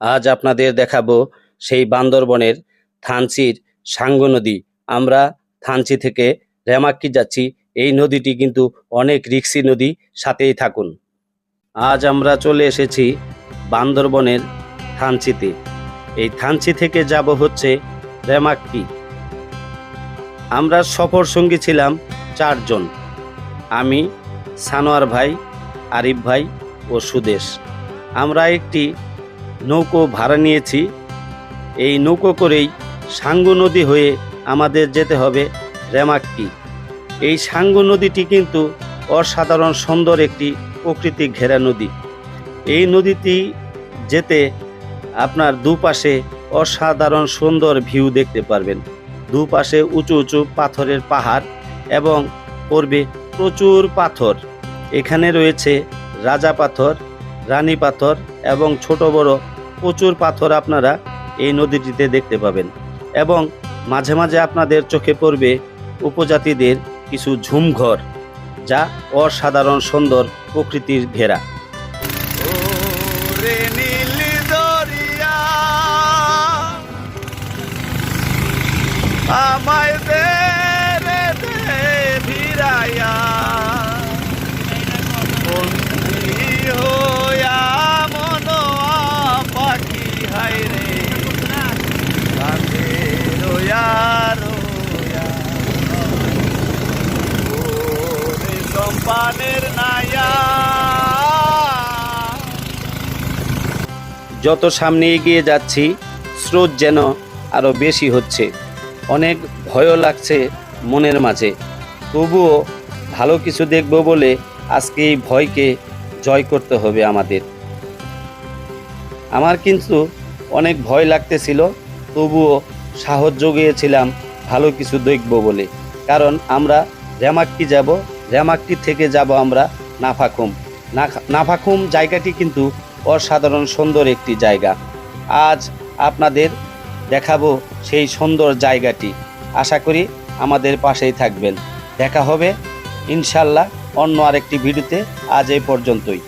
আজ আপনাদের দেখাবো সেই বান্দরবনের থানচির সাঙ্গ নদী। আমরা থানচি থেকে রেমাক্কি যাচ্ছি। এই নদীটি কিন্তু অনেক রিক্সি নদী, সাথেই থাকুন। আজ আমরা চলে এসেছি বান্দরবনের থানচিতে। এই থানচি থেকে যাব হচ্ছে রেমাক্কি। আমরা সফর সঙ্গী ছিলাম চারজন। আমি, সানোয়ার ভাই, আরিফ ভাই ও সুদেশ। আমরা একটি নৌকো ভাড়া নিয়েছি। এই নৌকো করেই সাঙ্গু নদী হয়ে আমাদের যেতে হবে রেমাক্কি। এই সাঙ্গু নদীটি কিন্তু অসাধারণ সুন্দর একটি প্রকৃতিক ঘেরা নদী। এই নদীটি যেতে আপনার দুপাশে অসাধারণ সুন্দর ভিউ দেখতে পারবেন। দুপাশে উঁচু উঁচু পাথরের পাহাড় এবং পড়বে প্রচুর পাথর। এখানে রয়েছে রাজা পাথর, রানী পাথর এবং ছোট বড় প্রচুর পাথর আপনারা এই নদীটিতে দেখতে পাবেন। এবং মাঝে মাঝে আপনাদের চোখে পড়বে উপজাতিদের কিছু ঝুমঘর, যা অসাধারণ সুন্দর প্রকৃতির ঘেরা। আমায় দে ভিড়াইয়া যত সামনে এগিয়ে যাচ্ছি, স্রোত যেন আরও বেশি হচ্ছে। অনেক ভয়ও লাগছে মনের মাঝে। তবুও ভালো কিছু দেখব বলে আজকে এই ভয়কে জয় করতে হবে আমাদের। আমার কিন্তু অনেক ভয় লাগতেছিল, তবুও সাহস জুগিয়েছিলাম ভালো কিছু দেখব বলে। কারণ আমরা রেমাক্কি যাব রেমাক্কি থেকে যাব আমরা নাফাখুম। নাখা- নাফাখুম জায়গাটি কিন্তু অসাধারণ সুন্দর একটি জায়গা। আজ আপনাদের দেখাবো সেই সুন্দর জায়গাটি। আশা করি আমাদের পাশেই থাকবেন। দেখা হবে ইনশাল্লাহ অন্য আরেকটি ভিডিওতে। আজ এই পর্যন্তই।